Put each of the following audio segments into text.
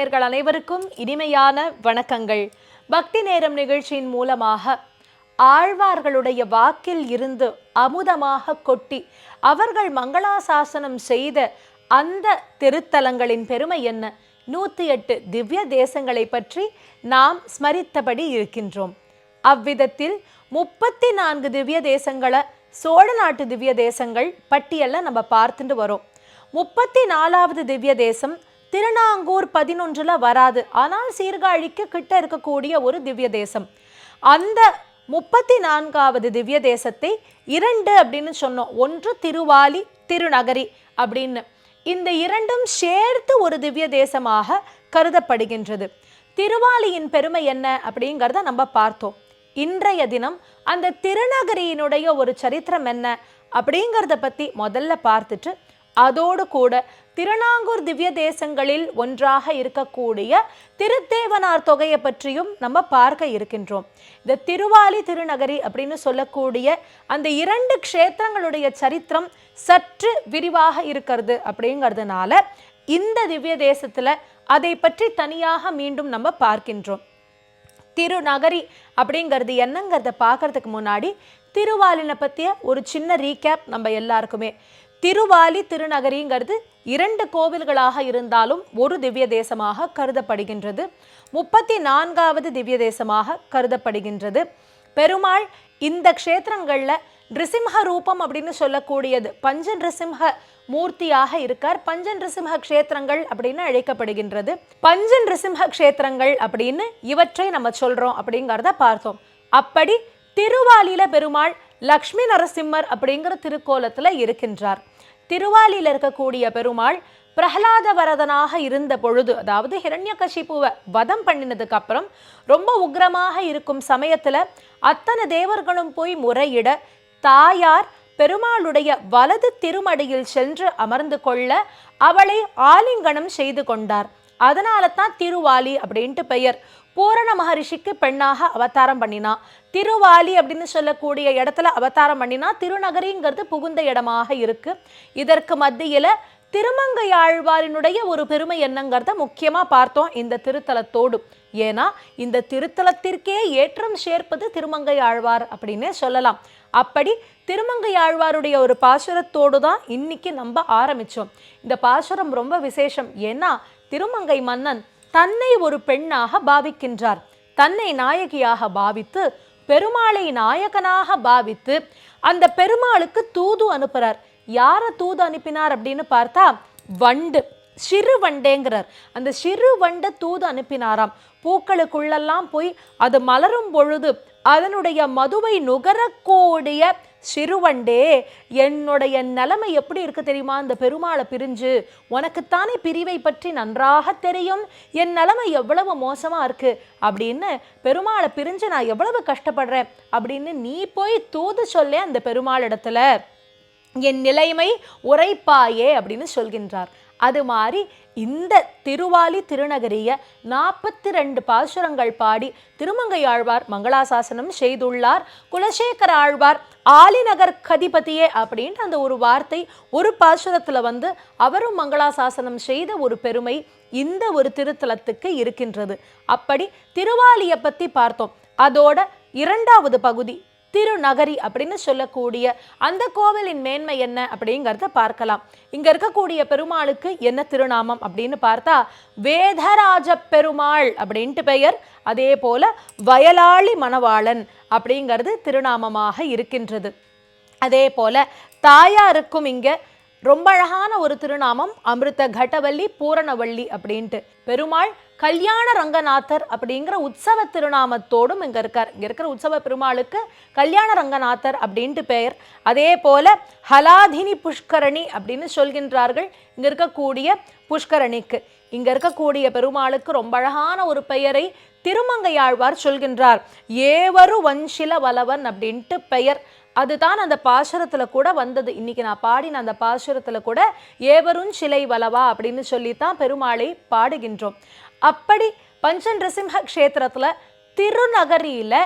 நேயர்கள் அனைவருக்கும் இனிமையான வணக்கங்கள். பக்தி நேரம் நிகழ்ச்சியின் மூலமாக ஆழ்வார்களுடைய வாக்கில் இருந்து அமுதமாக கொட்டி அவர்கள் மங்களாசாசனம் செய்த அந்த திருத்தலங்களின் பெருமை என்ன? நூற்றி எட்டு திவ்ய தேசங்களை பற்றி நாம் ஸ்மரித்தபடி இருக்கின்றோம். அவ்விதத்தில் முப்பத்தி நான்கு திவ்ய தேசங்களை சோழ நாட்டு திவ்ய தேசங்கள் பட்டியலில் நம்ம பார்த்துட்டு வரோம். முப்பத்தி நாலாவது திவ்ய தேசம் திருநாங்கூர் பதினொன்றில் வராது. ஆனால் சீர்காழிக்கு கிட்ட இருக்கக்கூடிய ஒரு திவ்ய தேசம். அந்த முப்பத்தி நான்காவது திவ்ய தேசத்தை இரண்டு அப்படின்னு சொன்னோம். ஒன்று திருவாலி திருநகரி அப்படின்னு. இந்த இரண்டும் சேர்த்து ஒரு திவ்ய தேசமாக கருதப்படுகின்றது. திருவாலியின் பெருமை என்ன அப்படிங்கிறத நம்ம பார்த்தோம். இன்றைய தினம் அந்த திருநகரியினுடைய ஒரு சரித்திரம் என்ன அப்படிங்கிறத பற்றி முதல்ல பார்த்துட்டு அதோடு கூட திருநாங்கூர் திவ்ய தேசங்களில் ஒன்றாக இருக்கக்கூடிய திருத்தேவனார் தொகையை பற்றியும் நம்ம பார்க்க இருக்கின்றோம். இந்த திருவாலி திருநகரி அப்படின்னு சொல்லக்கூடிய அந்த இரண்டு க்ஷேத்திரங்களுடைய சரித்திரம் சற்று விரிவாக இருக்கிறது அப்படிங்கிறதுனால இந்த திவ்ய தேசத்தில் அதை பற்றி தனியாக மீண்டும் நம்ம பார்க்கின்றோம். திருநகரி அப்படிங்கிறது என்னங்கிறத பார்க்கறதுக்கு முன்னாடி திருவாலினை பற்றிய ஒரு சின்ன ரீகேப் நம்ம எல்லாருக்குமே. திருவாலி திருநகரிங்கிறது இரண்டு கோவில்களாக இருந்தாலும் ஒரு திவ்ய தேசமாக கருதப்படுகின்றது. முப்பத்தி நான்காவது திவ்ய தேசமாக கருதப்படுகின்றது. பெருமாள் இந்த க்ஷேத்திரங்கள்ல நிருசிம்ஹ ரூபம் அப்படின்னு சொல்லக்கூடியது. பஞ்ச நிருசிம்ஹ மூர்த்தியாக இருக்கார். பஞ்ச நிருசிம்ஹ க்ஷேத்திரங்கள் அப்படின்னு அழைக்கப்படுகின்றது. பஞ்ச நிருசிம்ஹ க்ஷேத்திரங்கள் அப்படின்னு இவற்றை நம்ம சொல்றோம் அப்படிங்கிறத பார்த்தோம். அப்படி திருவாலியில பெருமாள் லக்ஷ்மி நரசிம்மர் அப்படிங்கிற திருக்கோலத்துல இருக்கின்றார். திருவாலியில இருக்கக்கூடிய பெருமாள் பிரகலாத வரதனாக இருந்த பொழுது அதாவது ஹிரண்யகசிப்புவை வதம் பண்ணினதுக்கு அப்புறம் ரொம்ப உக்ரமாக இருக்கும் சமயத்தில் அத்தனை தேவர்களும் போய் முறையிட தாயார் பெருமாளுடைய வலது திருமடியில் சென்று அமர்ந்து கொள்ள அவளை ஆலிங்கனம் செய்து கொண்டார். அதனால தான் திருவாலி அப்படின்ட்டு பெயர். பூரண மகரிஷிக்கு பெண்ணாக அவதாரம் பண்ணினா. திருவாலி அப்படின்னு சொல்லக்கூடிய இடத்துல அவதாரம் பண்ணினா திருநகரிங்கிறது புகுந்த இடமாக இருக்கு. இதற்கு மத்தியில் திருமங்கையாழ்வாரினுடைய ஒரு பெருமை என்னங்கிறத முக்கியமாக பார்த்தோம் இந்த திருத்தலத்தோடு. ஏன்னா இந்த திருத்தலத்திற்கே ஏற்றம் சேர்ப்பது திருமங்கை ஆழ்வார் அப்படின்னே சொல்லலாம். அப்படி திருமங்கை ஆழ்வாருடைய ஒரு பாசுரத்தோடு தான் இன்னைக்கு நம்ம ஆரம்பித்தோம் இந்த பாசுரம் ரொம்ப விசேஷம். ஏன்னா திருமங்கை மன்னன் தன்னை ஒரு பெண்ணாக பாவிக்கின்றார். தன்னை நாயகியாக பாவித்து பெருமாளை நாயகனாக பாவித்து அந்த பெருமாளுக்கு தூது அனுப்புறார். யாரை தூது அனுப்பினார் அப்படின்னு பார்த்தா வண்டு சிறு வண்டேங்கிறார். அந்த சிறு வண்டை தூது அனுப்பினாராம். பூக்களுக்குள்ளெல்லாம் போய் அது மலரும் பொழுது அதனுடைய மதுவை நுகரக்கூடிய சிறுவண்டே என்னுடைய நிலைமை எப்படி இருக்கு தெரியுமா? இந்த பெருமாளை பிரிஞ்சு உனக்குத்தானே பிரிவை பற்றி நன்றாக தெரியும். என் நிலைமை எவ்வளவு மோசமா இருக்கு? அப்படின்னு பெருமாளை பிரிஞ்சு நான் எவ்வளவு கஷ்டப்படுறேன்? அப்படின்னு நீ போய் தூது சொல்ல அந்த பெருமாள் இடத்துல என் நிலைமை உரைப்பாயே அப்படின்னு சொல்கின்றார். அது மாதிரி இந்த திருவாலி திருநகரிய நாற்பத்தி ரெண்டு பாசுரங்கள் பாடி திருமங்கை ஆழ்வார் மங்களாசாசனம் செய்துள்ளார். குலசேகர ஆழ்வார் ஆலிநகர் கதிபதியே அப்படின்ட்டு அந்த ஒரு வார்த்தை ஒரு பாசுரத்தில் வந்து அவரும் மங்களாசாசனம் செய்த ஒரு பெருமை இந்த ஒரு திருத்தலத்துக்கு இருக்கின்றது. அப்படி திருவாலியை பத்தி பார்த்தோம். அதோட இரண்டாவது பகுதி திருநகரி அப்படின்னு சொல்லக்கூடிய அந்த கோவிலின் மேன்மை என்ன அப்படிங்கிறத பார்க்கலாம். இங்க இருக்கக்கூடிய பெருமாளுக்கு என்ன திருநாமம் அப்படின்னு பார்த்தா வேதராஜ பெருமாள் அப்படின்ட்டு பெயர். அதே போல வயலாளி மணவாளன் அப்படிங்கிறது திருநாமமாக இருக்கின்றது. அதே போல தாயாருக்கும் இங்க ரொம்ப அழகான ஒரு திருநாமம் அமிர்த கடவல்லி பூரணவள்ளி அப்படின்ட்டு. பெருமாள் கல்யாண ரங்கநாதர் அப்படிங்கிற உற்சவ திருநாமத்தோடும் இங்கே இருக்கார். இங்கே இருக்கிற உற்சவ பெருமாளுக்கு கல்யாண ரங்கநாதர் அப்படின்ட்டு பெயர். அதே போல ஹலாதினி புஷ்கரணி அப்படின்னு சொல்கின்றார்கள். இங்கே இருக்கக்கூடிய புஷ்கரணிக்கு. இங்கே இருக்கக்கூடிய பெருமாளுக்கு ரொம்ப அழகான ஒரு பெயரை திருமங்கையாழ்வார் சொல்கின்றார். ஏவரு வன்சில வலவன் அப்படின்ட்டு பெயர். அதுதான் அந்த பாசுரத்தில் கூட வந்தது. இன்னைக்கு நான் பாடின அந்த பாசுரத்தில் கூட ஏவரும் சிலை வலவா அப்படின்னு சொல்லித்தான் பெருமாளை பாடுகின்றோம். அப்படி பஞ்ச நிருசிம்ஹ க்ஷேத்திரத்துல திருநகரியில்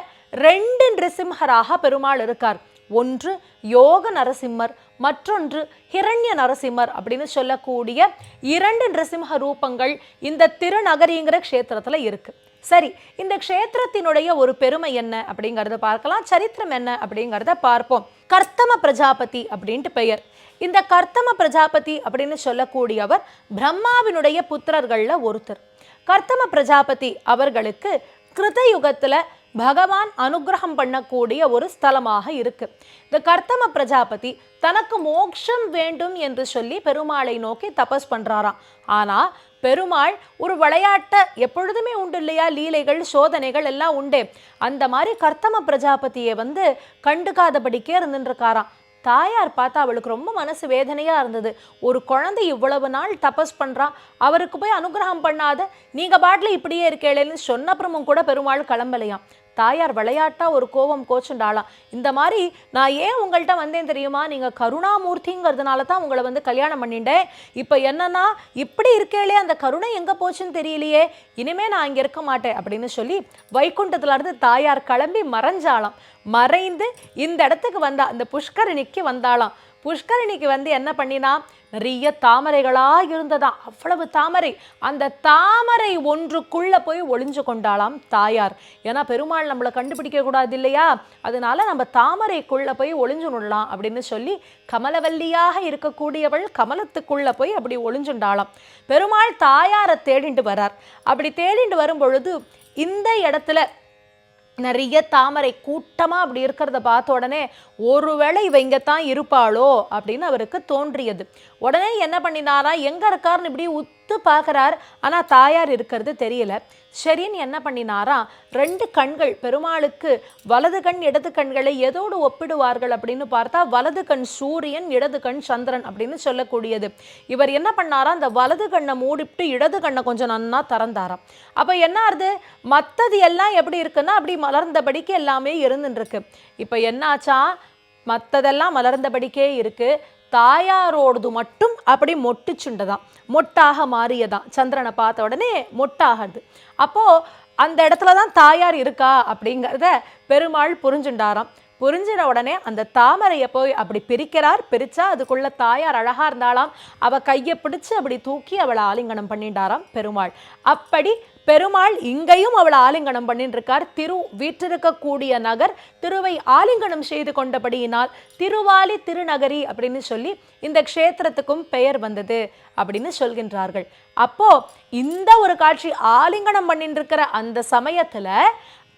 ரெண்டு நிருசிம்ஹராக பெருமாள் இருக்கார். ஒன்று யோக நரசிம்மர் மற்றொன்று ஹிரண்ய நரசிம்மர் அப்படின்னு சொல்லக்கூடிய இரண்டு நிருசிம்ஹ ரூபங்கள் இந்த திருநகரிங்கிற க்ஷேத்திரத்தில் இருக்குது சரி இந்த க்ஷேத்திரத்தினுடைய ஒரு பெருமை என்ன அப்படிங்கறத பார்க்கலாம். சரித்திரம் என்ன அப்படிங்கறத பார்ப்போம். கர்த்தம பிரஜாபதி அப்படின்ட்டு பெயர். இந்த கர்த்தம பிரஜாபதி அப்படின்னு சொல்லக்கூடியவர் பிரம்மாவினுடைய புத்திரர்கள்ல ஒருத்தர். கர்த்தம பிரஜாபதி அவர்களுக்கு கிருதயுகத்துல பகவான் அனுகிரகம் பண்ணக்கூடிய ஒரு ஸ்தலமாக இருக்கு. இந்த கர்த்தம பிரஜாபதி தனக்கு மோட்சம் வேண்டும் என்று சொல்லி பெருமாளை நோக்கி தபஸ் பண்றாராம். ஆனா பெருமாள் ஒரு விளையாட்டை எப்பொழுதுமே உண்டு இல்லையா? லீலைகள் சோதனைகள் எல்லாம் உண்டு. அந்த மாதிரி கர்த்தம பிரஜாபதியை வந்து கண்டுக்காதபடிக்கே இருந்துருக்காராம் தாயார் பார்த்தா அவளுக்கு ரொம்ப மனசு வேதனையாக இருந்தது. ஒரு குழந்தை இவ்வளவு நாள் தபஸ் பண்ணுறான் அவருக்கு போய் அனுகிரகம் பண்ணாத நீங்கள் பாட்டில் இப்படியே இருக்கேளேன்னு சொன்னப்புறமும் கூட பெருமாள் கிளம்பலையாம். தாயார் விளையாட்டா ஒரு கோபம் கோச்சுண்டாளாம் இந்த மாதிரி நான் ஏன் உங்கள்கிட்ட வந்தேன் தெரியுமா? நீங்க கருணாமூர்த்திங்கிறதுனால தான் உங்களை வந்து கல்யாணம் பண்ணிட்டேன். இப்போ என்னன்னா இப்படி இருக்கேளே அந்த கருணை எங்க போச்சுன்னு தெரியலையே. இனிமே நான் இங்க இருக்க மாட்டேன் அப்படின்னு சொல்லி வைகுண்டத்துல இருந்து தாயார் கிளம்பி மறைஞ்சாலாம் மறைந்து இந்த இடத்துக்கு வந்தா அந்த புஷ்கரணிக்கு வந்தாலாம் புஷ்கரணிக்கு வந்து என்ன பண்ணினா நிறைய தாமரைகளாக இருந்ததாம் அவ்வளவு தாமரை. அந்த தாமரை ஒன்றுக்குள்ளே போய் ஒளிஞ்சு கொண்டாளாம் தாயார். ஏன்னா பெருமாள் நம்மளை கண்டுபிடிக்க கூடாது இல்லையா? அதனால நம்ம தாமரைக்குள்ளே போய் ஒளிஞ்சு நுடலாம் அப்படின்னு சொல்லி கமலவல்லியாக இருக்கக்கூடியவள் கமலத்துக்குள்ளே போய் அப்படி ஒளிஞ்சுண்டாளாம். பெருமாள் தாயாரை தேடிண்டு வரார். அப்படி தேடிண்டு வரும் பொழுது இந்த இடத்துல நிறைய தாமரை கூட்டமாக அப்படி இருக்கிறத பார்த்த உடனே ஒருவேளை இவ இங்கே தான் இருப்பாளோ? அப்படின்னு அவருக்கு தோன்றியது. உடனே என்ன பண்ணினாரா எங்கே இருக்காருன்னு இப்படி உத்து பார்க்குறார். ஆனால் தாயார் இருக்கிறது தெரியல. சரின்னு என்ன பண்ணினாரா? ரெண்டு கண்கள் பெருமாளுக்கு வலது கண் இடது கண்களை எதோடு ஒப்பிடுவார்கள் அப்படின்னு பார்த்தா வலது கண் சூரியன் இடது கண் சந்திரன் அப்படின்னு சொல்லக்கூடியது. இவர் என்ன பண்ணாரா? அந்த வலது கண்ணை மூடிட்டு இடது கண்ணை கொஞ்சம் நன்னா திறந்தாராம். அப்போ என்ன ஆறுது? மற்றது எல்லாம் எப்படி இருக்குன்னா அப்படி மலர்ந்தபடிக்கு எல்லாமே இருந்துருக்கு இப்போ என்னாச்சா மற்றதெல்லாம் மலர்ந்தபடிக்கே இருக்கு. தாயாரோடது மட்டும் அப்படி மொட்டுச்சுண்டதான் மொட்டாக மாறியதாம். சந்திரனை பார்த்த உடனே மொட்டாகிறது. அப்போ அந்த இடத்துல தான் தாயார் இருக்கா அப்படிங்கிறத பெருமாள் புரிஞ்சுண்டாராம். புரிஞ்சிட உடனே அந்த தாமரையை போய் அப்படி பிரிக்கிறார் பிரிச்சா அதுக்குள்ள தாயார் அழகா இருந்தாளாம். அவ கையை பிடிச்சு அப்படி தூக்கி அவளை ஆலிங்கனம் பண்ணிட்டாராம் பெருமாள். அப்படி பெருமாள் இங்கேயும் அவளை ஆலிங்கனம் பண்ணிட்டு இருக்கார் திரு வீற்றிருக்கக்கூடிய நகர் திருவை ஆலிங்கனம் செய்து கொண்டபடியினால் திருவாலி திருநகரி அப்படின்னு சொல்லி இந்த க்ஷேத்திரத்துக்கும் பெயர் வந்தது அப்படின்னு சொல்கின்றார்கள். அப்போ இந்த ஒரு காட்சி ஆலிங்கனம் பண்ணிட்டு இருக்கிற அந்த சமயத்துல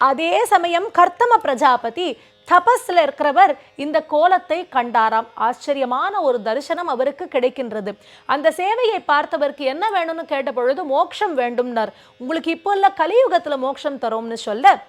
அதே சமயம் கர்த்தம பிரஜாபதி தபஸ்ல இருக்கிறவர் இந்த கோலத்தை கண்டாராம். ஆச்சரியமான ஒரு தரிசனம் அவருக்கு கிடைக்கின்றது. அந்த சேவையை பார்த்தவருக்கு என்ன வேணும்னு கேட்ட பொழுது மோட்சம் வேண்டும்னார். உங்களுக்கு இப்போ இல்ல கலியுகத்துல மோட்சம் தரோம்னு சொல்ல.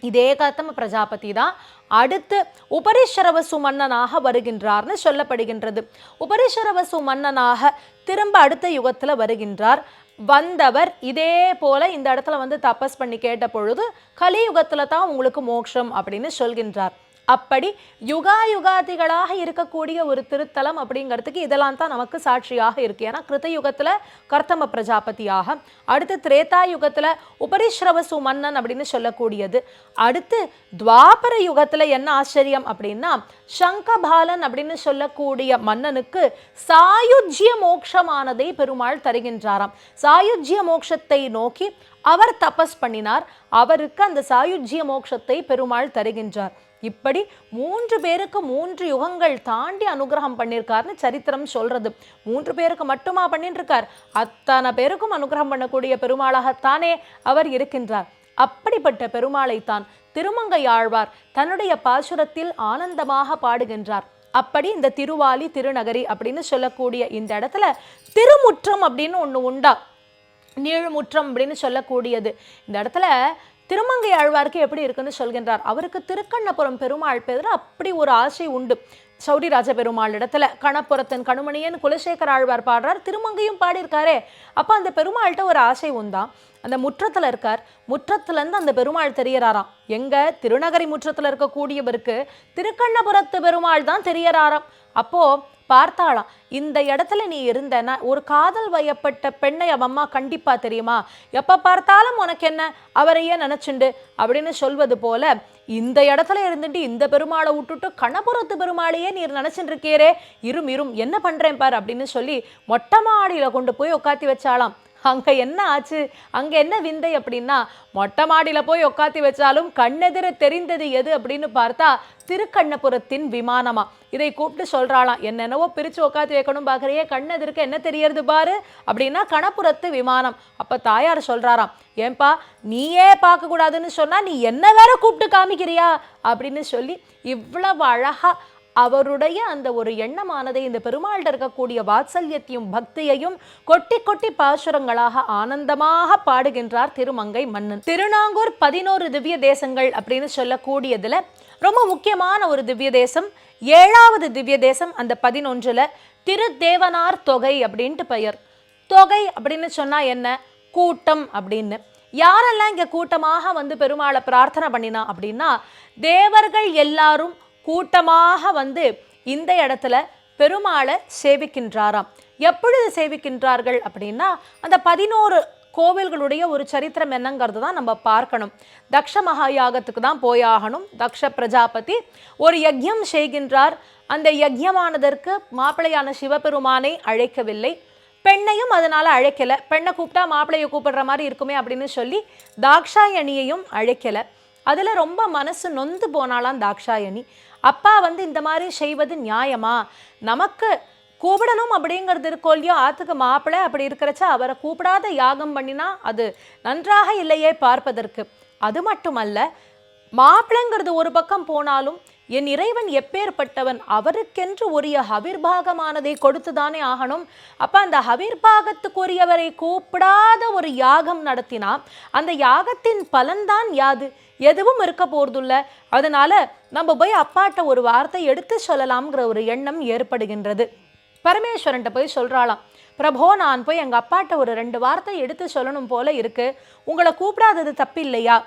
இதே கர்த்தம பிரஜாபதி தான் அடுத்து உபரிஷரவசு மன்னனாக வருகின்றார்னு சொல்லப்படுகின்றது. உபரிஷரவசு மன்னனாக திரும்ப அடுத்த யுகத்துல வருகின்றார். வந்தவர் இதே போல இந்த இடத்துல வந்து தபஸ் பண்ணி கேட்ட பொழுது கலியுகத்துல தான் உங்களுக்கு மோட்சம் அப்படின்னு சொல்கின்றார். அப்படி யுகா யுகாதிகளாக இருக்கக்கூடிய ஒரு திருத்தலம் அப்படிங்கிறதுக்கு இதெல்லாம் தான் நமக்கு சாட்சியாக இருக்கு. ஏன்னா கிருத்த யுகத்துல கர்த்தம பிரஜாபதியாக அடுத்து திரேதா யுகத்துல உபரிஸ்ரவசு மன்னன் அப்படின்னு சொல்லக்கூடியது. அடுத்து துவாபர யுகத்துல என்ன ஆச்சரியம் அப்படின்னா சங்கபாலன் அப்படின்னு சொல்லக்கூடிய மன்னனுக்கு சாயுஜ்ய மோக்ஷமானதை பெருமாள் தருகின்றாராம். சாயுஜ்ய மோக்ஷத்தை நோக்கி அவர் தபஸ் பண்ணினார். அவருக்கு அந்த சாயுஜ்ய மோக்ஷத்தை பெருமாள் தருகின்றார். இப்படி மூன்று பேருக்கு மூன்று யுகங்கள் தாண்டி அனுகிரகம் பண்ணியிருக்காருன்னு சரித்திரம் சொல்றது. மூன்று பேருக்கு மட்டுமா பண்ணிட்டு இருக்கார் அத்தனை பேருக்கும் அனுகிரகம் பண்ணக்கூடிய பெருமாளாகத்தானே அவர் இருக்கின்றார். அப்படிப்பட்ட பெருமாளை தான் திருமங்கை திருமங்கையாழ்வார் தன்னுடைய பாசுரத்தில் ஆனந்தமாக பாடுகின்றார். அப்படி இந்த திருவாலி திருநகரி அப்படின்னு சொல்லக்கூடிய இந்த இடத்துல திருமுற்றம் அப்படின்னு ஒண்ணு உண்டா? நீழ்முற்றம் அப்படின்னு சொல்லக்கூடியது. இந்த இடத்துல திருமங்கை ஆழ்வாருக்கு எப்படி இருக்குன்னு சொல்கின்றார். அவருக்கு திருக்கண்ணபுரம் பெருமாள் பேர் அப்படி ஒரு ஆசை உண்டு. சௌரிராஜ பெருமாள் இடத்துல கணப்புறத்தன் கணுமணியன் குலசேகர ஆழ்வார் பாடுறார் திருமங்கையும் பாடியிருக்காரே. அப்போ அந்த பெருமாள்கிட்ட ஒரு ஆசை உண்டாம் அந்த முற்றத்தில் இருக்கார். முற்றத்துலேருந்து அந்த பெருமாள் தெரியறாராம். எங்கள் திருநகரி முற்றத்தில் இருக்கக்கூடியவருக்கு திருக்கண்ணபுரத்து பெருமாள் தான் தெரியறாராம். அப்போது பார்த்தாளாம். இந்த இடத்துல நீ இருந்தனா ஒரு காதல் வயப்பட்ட பெண்ணை அவன் அம்மா கண்டிப்பா தெரியுமா? எப்ப பார்த்தாலும் உனக்கு என்ன? அவரையே நினைச்சுண்டு அப்படின்னு சொல்வது போல இந்த இடத்துல இருந்துட்டு இந்த பெருமாளை விட்டுட்டு கணபுரத்து பெருமாளையே நீர் நினைச்சிட்டு இருக்கீரே. இரும் இரும் என்ன பண்றேன் பார் அப்படின்னு சொல்லி மொட்டை மாடியில கொண்டு போய் உட்காத்தி வச்சாலாம் அங்கே என்ன ஆச்சு? அங்கே என்ன விந்தை அப்படின்னா மொட்டை மாடியில் போய் உட்காத்தி வச்சாலும் கண்ணெதிர தெரிந்தது எது அப்படின்னு பார்த்தா திருக்கண்ணபுரத்தின் விமானமா. இதை கூப்பிட்டு சொல்கிறாளாம் என்னென்னவோ பிரித்து உட்காத்தி வைக்கணும் பாக்குறியே கண்ணெதிர்க்க என்ன தெரியறது பாரு அப்படின்னா கணபுரத்து விமானம். அப்போ தாயார் சொல்கிறாராம் ஏன்பா நீயே பார்க்கக்கூடாதுன்னு சொன்னால் நீ என்ன வேற கூப்பிட்டு காமிக்கிறியா? அப்படின்னு சொல்லி இவ்வளவு அழகாக அவருடைய அந்த ஒரு எண்ணமானதை இந்த பெருமாள்கிட்ட இருக்கக்கூடிய வாத்சல்யத்தையும் பக்தியையும் கொட்டி கொட்டி பாசுரங்களாக ஆனந்தமாக பாடுகின்றார் திருமங்கை மன்னன். திருநாங்கூர் பதினோரு திவ்ய தேசங்கள் அப்படின்னு சொல்லக்கூடியதுல ரொம்ப முக்கியமான ஒரு திவ்ய தேசம் ஏழாவது திவ்ய தேசம் அந்த பதினொன்றில் திருத்தேவனார் தொகை அப்படின்ட்டு பெயர். தொகை அப்படின்னு சொன்னால் என்ன? கூட்டம் அப்படின்னு. யாரெல்லாம் இங்கே கூட்டமாக வந்து பெருமாளை பிரார்த்தனை பண்ணினா அப்படின்னா தேவர்கள் எல்லாரும் கூட்டமாக வந்து இந்த இடத்துல பெருமாளை சேவிக்கின்றாராம். எப்பொழுது சேவிக்கின்றார்கள் அப்படின்னா அந்த பதினோரு கோவில்களுடைய ஒரு சரித்திரம் என்னங்கிறது தான் நம்ம பார்க்கணும். தக்ஷ மகாயாகத்துக்கு தான் போயாகணும் தக்ஷ பிரஜாபதி ஒரு யஜ்யம் செய்கின்றார். அந்த யஜ்யமானதற்கு மாப்பிள்ளையான சிவபெருமானை அழைக்கவில்லை. பெண்ணையும் அதனால் அழைக்கலை. பெண்ணை கூப்பிட்டா மாப்பிள்ளையை கூப்பிடுற மாதிரி இருக்குமே அப்படின்னு சொல்லி தாக்ஷாயணியையும் அழைக்கலை. அதில் ரொம்ப மனசு நொந்து போனாலாம் தாக்ஷாயணி. அப்பா வந்து இந்த மாதிரி செய்வது நியாயமா? நமக்கு கூப்பிடணும் அப்படிங்கிறது இருக்கோ இல்லையோ ஆத்துக்கு மாப்பிள்ளை அப்படி இருக்கிறச்ச அவரை கூப்பிடாத யாகம் பண்ணினா அது நன்றாக இல்லையே பார்ப்பதற்கு. அது மட்டுமல்ல மாப்பிள்ளைங்கிறது ஒரு பக்கம் போனாலும் என் இறைவன் எப்பேற்பட்டவன் அவருக்கென்று உரிய ஹவிர்பாகமானதை கொடுத்துதானே ஆகணும். அப்ப அந்த ஹவிர்பாகத்துக்குரியவரை கூப்பிடாத ஒரு யாகம் நடத்தினா அந்த யாகத்தின் பலன்தான் யாது? எதுவும் இருக்க போறதில்ல. அதனால நம்ம போய் அப்பாட்ட ஒரு வார்த்தை எடுத்து சொல்லலாம்ங்கிற ஒரு எண்ணம் ஏற்படுகின்றது. பரமேஸ்வரன்ட்ட போய் சொல்றாளாம் பிரபோ நான் போய் எங்கள் அப்பாட்ட ஒரு ரெண்டு வார்த்தை எடுத்து சொல்லணும் போல இருக்கு. உங்களை கூப்பிடாதது தப்பு இல்லையா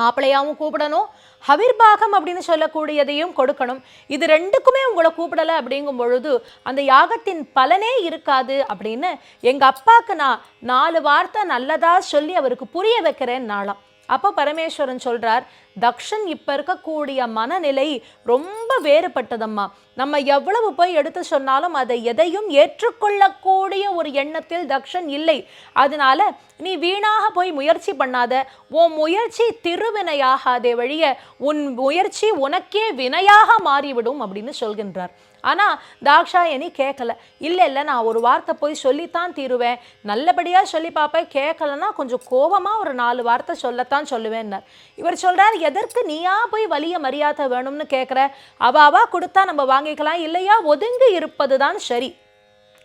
மாப்பிள்ளையாவும் கூப்பிடணும். ஹவிர்பாகம் அப்படின்னு சொல்லக்கூடியதையும் கொடுக்கணும். இது ரெண்டுக்குமே உங்களை கூப்பிடலை அப்படிங்கும் பொழுது அந்த யாகத்தின் பலனே இருக்காது அப்படின்னு எங்க அப்பாவுக்கு நான் நாலு வார்த்தை நல்லதா சொல்லி அவருக்கு புரிய வைக்கிறேன் நாளாம். அப்போ பரமேஸ்வரன் சொல்றார் தக்ஷன் இப்ப இருக்கக்கூடிய மனநிலை ரொம்ப வேறுபட்டதம்மா. நம்ம எவ்வளவு போய் எடுத்து சொன்னாலும் அதை எதையும் ஏற்றுக்கொள்ளக்கூடிய ஒரு எண்ணத்தில் தக்ஷன் இல்லை. அதனால நீ வீணாக போய் முயற்சி பண்ணாத. உன் முயற்சி திருவினையாகாதே வழிய உன் முயற்சி உனக்கே வினையாக மாறிவிடும் அப்படின்னு சொல்கின்றார். ஆனால் தாக்ஷாயணி கேட்கல இல்லை இல்லை நான் ஒரு வார்த்தை போய் சொல்லித்தான் தீருவேன். நல்லபடியாக சொல்லி பார்ப்பேன் கேட்கலன்னா கொஞ்சம் கோபமாக ஒரு நாலு வார்த்தை சொல்லத்தான் சொல்லுவேன்னார். இவர் சொல்கிறார் எதற்கு நீயா போய் வலிய மரியாதை வேணும்னு கேட்குற அவாவா கொடுத்தா நம்ம வாங்கிக்கலாம். இல்லையா? ஒதுங்கி இருப்பது தான் சரி.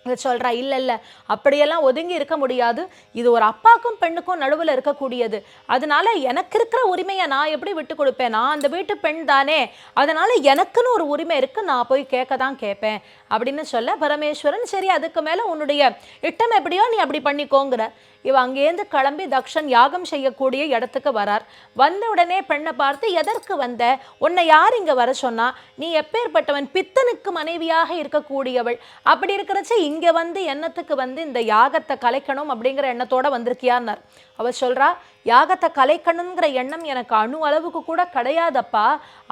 சொல்கிறா இல்லை இல்லை அப்படியெல்லாம் ஒதுங்கி இருக்க முடியாது. இது ஒரு அப்பாக்கும் பெண்ணுக்கும் நடுவில் இருக்கக்கூடியது. அதனால எனக்கு இருக்கிற உரிமையை நான் எப்படி விட்டு கொடுப்பேன்? நான் அந்த வீட்டு பெண் தானே. அதனால எனக்குன்னு ஒரு உரிமை இருக்குது நான் போய் கேட்க தான் கேட்பேன். அப்படின்னு சொல்ல பரமேஸ்வரன் சரி அதுக்கு மேலே உன்னுடைய இட்டம் எப்படியோ நீ அப்படி பண்ணிக்கோங்கிற. இவ அங்கேருந்து கிளம்பி தக்ஷன் யாகம் செய்யக்கூடிய இடத்துக்கு வரார். வந்த உடனே பெண்ணை பார்த்து எதற்கு வந்த? உன்னை யார் இங்க வர சொன்னா? நீ எப்பேற்பட்டவன்? பித்தனுக்கு மனைவியாக இருக்கக்கூடியவள். அப்படி இருக்கிறச்ச இங்க வந்து எண்ணத்துக்கு வந்து இந்த யாகத்தை கலைக்கணும் அப்படிங்கிற எண்ணத்தோட வந்திருக்கியான்னார். அவள் சொல்கிறா யாகத்தை கலைக்கணுங்கிற எண்ணம் எனக்கு அணு அளவுக்கு கூட கிடையாதப்பா.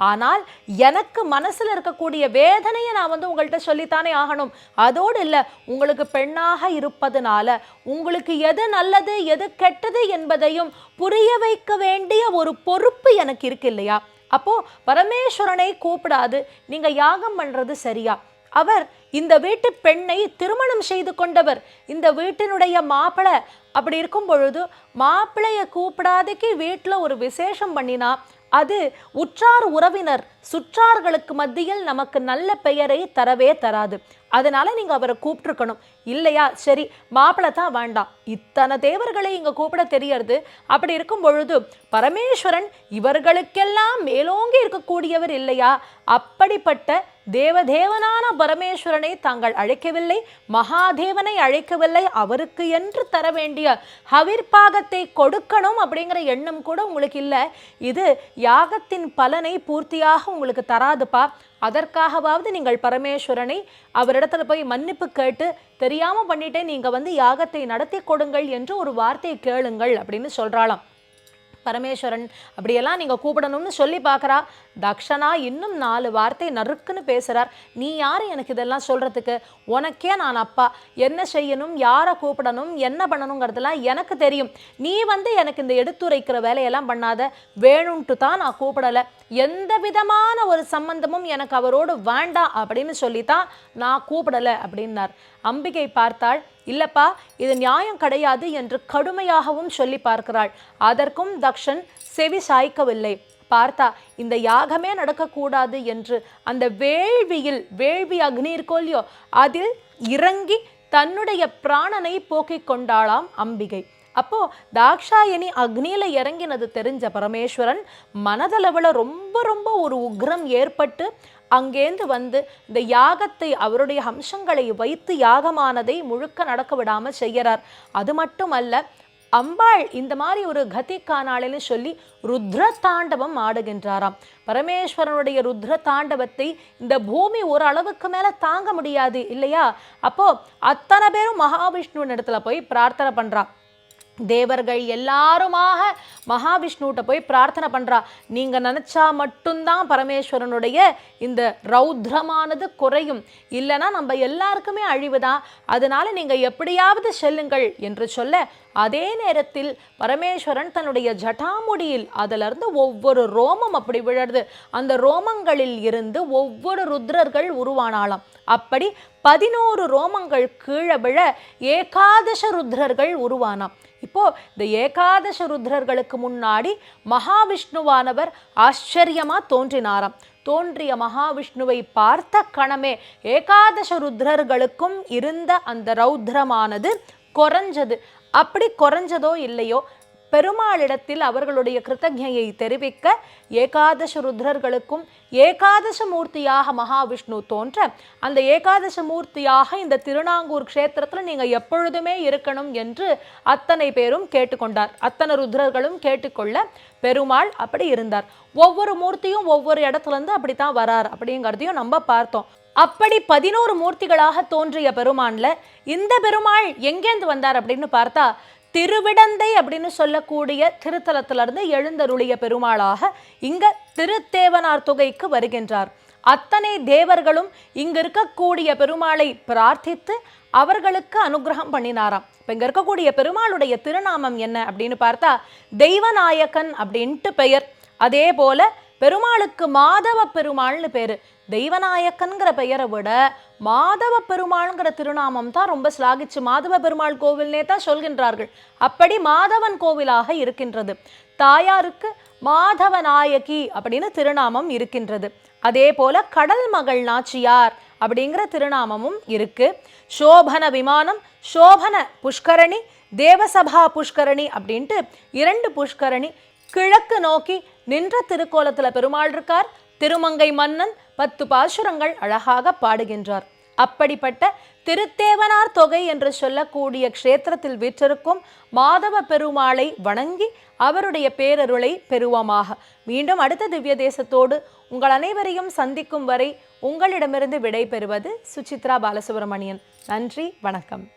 ஆனால் எனக்கு மனசில் இருக்கக்கூடிய வேதனையை நான் வந்து உங்கள்கிட்ட சொல்லித்தானே ஆகணும். அதோடு இல்லை உங்களுக்கு பெண்ணாக இருப்பதனால உங்களுக்கு எது நல்லது எது கெட்டது என்பதையும் புரிய வைக்க வேண்டிய ஒரு பொறுப்பு எனக்கு இருக்கு இல்லையா? அப்போது பரமேஸ்வரனை கூப்பிடாது. நீங்கள் யாகம் பண்ணுறது சரியா? அவர் இந்த வீட்டு பெண்ணை திருமணம் செய்து கொண்டவர். இந்த வீட்டினுடைய மாப்பிளை. அப்படி இருக்கும் பொழுது மாப்பிளைய கூப்பிடாதக்கு வீட்டில் ஒரு விசேஷம் பண்ணினா அது உற்றார் உறவினர். சுற்றார்களுக்கு மத்தியில் நமக்கு நல்ல பெயரை தரவே தராது. அதனால நீங்க அவரை கூப்பிட்டுருக்கணும். இல்லையா? சரி மாப்பிள்ளை தான் வேண்டாம். இத்தனை தேவர்களை இங்க கூப்பிட தெரியறது அப்படி இருக்கும் பொழுது பரமேஸ்வரன் இவர்களுக்கெல்லாம் மேலோங்கி இருக்கக்கூடியவர் இல்லையா? அப்படிப்பட்ட தேவதேவனான பரமேஸ்வரனை தாங்கள் அழைக்கவில்லை மகாதேவனை அழைக்கவில்லை அவருக்கு என்று தர வேண்டிய ஹவிர்பாகத்தை கொடுக்கணும் அப்படிங்கிற எண்ணம் கூட உங்களுக்கு இல்லை. இது யாகத்தின் பலனை பூர்த்தியாக உங்களுக்கு தராதுப்பா. அதற்காகவாவது நீங்கள் பரமேஸ்வரனை அவரிடத்துல போய் மன்னிப்பு கேட்டு தெரியாம பண்ணிட்டே நீங்க வந்து யாகத்தை நடத்தி கொடுங்கள் என்று ஒரு வார்த்தையை கேளுங்கள் அப்படின்னு சொல்றாளாம். பரமேஸ்வரன். அப்படியெல்லாம் நீங்கள் கூப்பிடணும்னு சொல்லி பார்க்குறா. தக்ஷனா இன்னும் நாலு வார்த்தை நறுக்குன்னு பேசுகிறார் நீ யார் எனக்கு இதெல்லாம் சொல்கிறதுக்கு உனக்கே நான் அப்பா. என்ன செய்யணும்? யாரை கூப்பிடணும்? என்ன பண்ணணுங்கிறதுலாம் எனக்கு தெரியும். நீ வந்து எனக்கு இந்த எடுத்துரைக்கிற வேலையெல்லாம் பண்ணாத. வேணும்ட்டு தான் நான் கூப்பிடலை. எந்த விதமான ஒரு சம்பந்தமும் எனக்கு அவரோடு வேண்டாம் அப்படின்னு சொல்லித்தான் நான் கூப்பிடலை அப்படின்னார். அம்பிகை பார்த்தாள். இல்லப்பா இது நியாயம் கிடையாது என்று கடுமையாகவும் சொல்லி பார்க்கிறாள். அதற்கும் தக்ஷன் செவி சாய்க்கவில்லை. பார்த்தா இந்த யாகமே நடக்கக்கூடாது என்று அந்த வேள்வியில் வேள்வி அக்னி இருக்கோ இல்லையோ அதில் இறங்கி தன்னுடைய பிராணனை போக்கிக் கொண்டாளாம் அம்பிகை. அப்போ தாக்ஷாயணி அக்னியில இறங்கினது தெரிஞ்ச பரமேஸ்வரன் மனதளவில் ரொம்ப ரொம்ப ஒரு உக்ரம் ஏற்பட்டு அங்கேந்து வந்து இந்த யாகத்தை அவருடைய அம்சங்களை வைத்து யாகமானதை முழுக்க நடக்க விடாமல் செய்கிறார் அது மட்டுமல்ல அம்பாள் இந்த மாதிரி ஒரு கதிக்கானாளின்னு சொல்லி ருத்ர தாண்டவம் ஆடுகின்றாராம். பரமேஸ்வரனுடைய ருத்ர தாண்டவத்தை இந்த பூமி ஒரு அளவுக்கு மேலே தாங்க முடியாது இல்லையா? அப்போ அத்தனை பேரும் மகாவிஷ்ணுவின் இடத்துல போய் பிரார்த்தனை பண்ணுறான் தேவர்கள் எல்லாருமாக மகாவிஷ்ணுகிட்ட போய் பிரார்த்தனை பண்ணுறா நீங்க நினைச்சா மட்டும்தான் பரமேஸ்வரனுடைய இந்த ரௌத்ரமானது குறையும். இல்லைன்னா நம்ம எல்லாருக்குமே அழிவுதான். அதனால நீங்கள் எப்படியாவது செல்லுங்கள் என்று சொல்ல அதே நேரத்தில் பரமேஸ்வரன் தன்னுடைய ஜட்டாமுடியில் அதிலிருந்து ஒவ்வொரு ரோமம் அப்படி விழருது அந்த ரோமங்களில் இருந்து ஒவ்வொரு ருத்ரர்கள் உருவானாலாம் அப்படி பதினோரு ரோமங்கள் கீழே விழ ஏகாதச ருத்ரர்கள் உருவானாம். இப்போ இந்த ஏகாதச ருத்ரர்களுக்கு முன்னாடி மகாவிஷ்ணுவானவர் ஆச்சரியமா தோன்றினாராம். தோன்றிய மகாவிஷ்ணுவை பார்த்த கணமே ஏகாதச ருத்ரர்களுக்கும் இருந்த அந்த ரௌத்ரமானது குறைஞ்சது. அப்படி குறைஞ்சதோ இல்லையோ பெருமாளிடத்தில் அவர்களுடைய கிருத்தஜையை தெரிவிக்க ஏகாதச ருத்ரர்களுக்கும் ஏகாதச மூர்த்தியாக மகாவிஷ்ணு தோன்ற அந்த ஏகாதச மூர்த்தியாக இந்த திருநாங்கூர் க்ஷேத்திரத்தில் நீங்கள் எப்பொழுதுமே இருக்கணும் என்று அத்தனை பேரும் கேட்டுக்கொண்டார். அத்தனை ருத்ரர்களும் கேட்டுக்கொள்ள பெருமாள் அப்படி இருந்தார். ஒவ்வொரு மூர்த்தியும் ஒவ்வொரு இடத்துல இருந்து அப்படித்தான் வரார் அப்படிங்கிறதையும் நம்ம பார்த்தோம். அப்படி பதினோரு மூர்த்திகளாக தோன்றிய பெருமான்ல இந்த பெருமாள் எங்கேந்து வந்தார் அப்படின்னு பார்த்தா திருவிடந்தை அப்படின்னு சொல்லக்கூடிய திருத்தலத்திலிருந்து எழுந்தருளிய பெருமாளாக இங்க திருத்தேவனார் தொகைக்கு வருகின்றார். அத்தனை தேவர்களும் இங்க இருக்கக்கூடிய பெருமாளை பிரார்த்தித்து அவர்களுக்கு அனுகிரகம் பண்ணினாராம். இப்போ இங்க இருக்கக்கூடிய பெருமாளுடைய திருநாமம் என்ன அப்படின்னு பார்த்தா தெய்வநாயக்கன் அப்படின்ட்டு பெயர். அதே போல பெருமாளுக்கு மாதவ பெருமாள்னு பேரு. தெய்வநாயக்கன்கிற பெயரை விட மாதவ பெருமாள்ங்கிற திருநாமம் தான் ரொம்ப ஸ்லாகிச்சு மாதவ பெருமாள் கோவில்னே தான் சொல்கின்றார்கள். அப்படி மாதவன் கோவிலாக இருக்கின்றது. தாயாருக்கு மாதவ நாயகி அப்படின்னு திருநாமம் இருக்கின்றது. அதே போல கடல் மகள் நாச்சியார் அப்படிங்கிற திருநாமமும் இருக்கு. சோபன விமானம் சோபன புஷ்கரணி தேவசபா புஷ்கரணி அப்படின்ட்டு இரண்டு புஷ்கரணி கிழக்கு நோக்கி நின்ற திருக்கோலத்துல பெருமாள் இருக்கார். திருமங்கை மன்னன் பத்து பாசுரங்கள் அழகாக பாடுகின்றார். அப்படிப்பட்ட திருத்தேவனார் தொகை என்று சொல்லக்கூடிய க்ஷேத்திரத்தில் வீற்றிருக்கும் மாதவ பெருமாளை வணங்கி அவருடைய பேரருளை பெறுவோமாக. மீண்டும் அடுத்த திவ்ய தேசத்தோடு உங்கள் அனைவரையும் சந்திக்கும் வரை உங்களிடமிருந்து விடைபெறுவது சுசித்ரா பாலசுப்ரமணியன். நன்றி வணக்கம்.